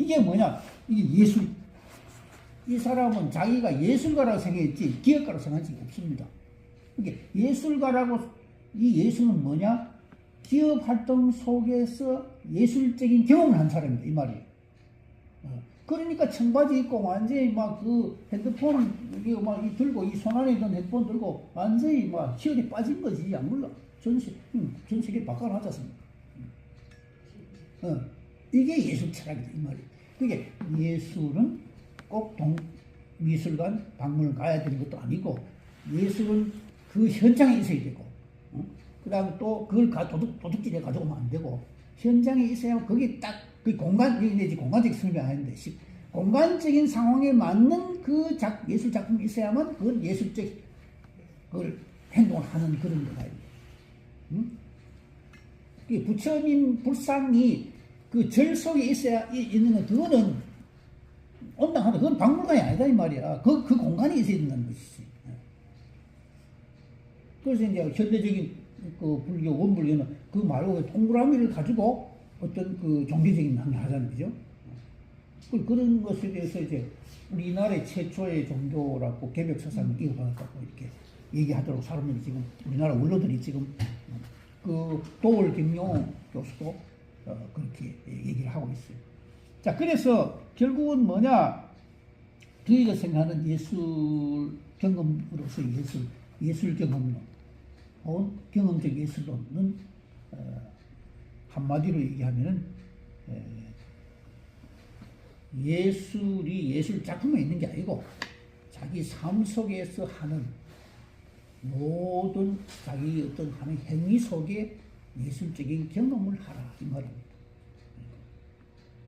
이게 뭐냐? 이게 예술. 이 사람은 자기가 예술가라고 생각했지 기업가라고 생각한 적이 없습니다. 이게 예술가라고 이 예술은 뭐냐? 기업 활동 속에서 예술적인 경험을 한 사람입니다. 이 말이에요. 어, 그러니까 청바지 입고 완전히 막 그 핸드폰 이게 막 이 들고 이 손 안에 있는 핸드폰 들고 완전히 막 희열에 빠진 거지 안 몰라 전세 음, 전 세계 바꿔 놨았습니다. 어, 이게 예술 철학이다 이 말이. 그게 예술은 꼭 동, 미술관 박물관 가야 되는 것도 아니고 예술은 그 현장에 있어야 되고 어? 그 다음에 또 그걸 가, 도둑, 도둑질해 가져오면 안 되고 현장에 있어야 거기 딱그 공간 이제 공간적 설명 아닌데 시- 공간적인 상황에 맞는 그 작, 예술 작품이 있어야만 그건 예술적 그걸 행동을 하는 그런 거다. 응? 그 부처님 불상이 그 절 속에 있어야 이- 있는 건 그거는 온당하다. 그건 박물관이 아니다 이 말이야. 그, 그 공간이 있어야 된다는 것이지. 그래서 이제 현대적인 그 불교 원불교는 그 말고 동그라미를 가지고 어떤 그 종교적인 행위를 하자는 거죠. 그- 그런 것에 대해서 이제 우리나라의 최초의 종교라고 개벽 사상을 이어받았다고 이렇게 얘기하도록 사람들이 지금 우리나라 원로들이 지금 그 도월 김용 교수도 어, 그렇게 얘기를 하고 있어요. 자, 그래서 결국은 뭐냐? 저희가 생각하는 예술 경험으로서 예술, 예술 경험론, 혹은 경험적 예술론은 어, 한마디로 얘기하면은 에, 예술이 예술 작품에 있는 게 아니고 자기 삶 속에서 하는 모든 자기 어떤 하는 행위 속에 예술적인 경험을 하라 이 말입니다.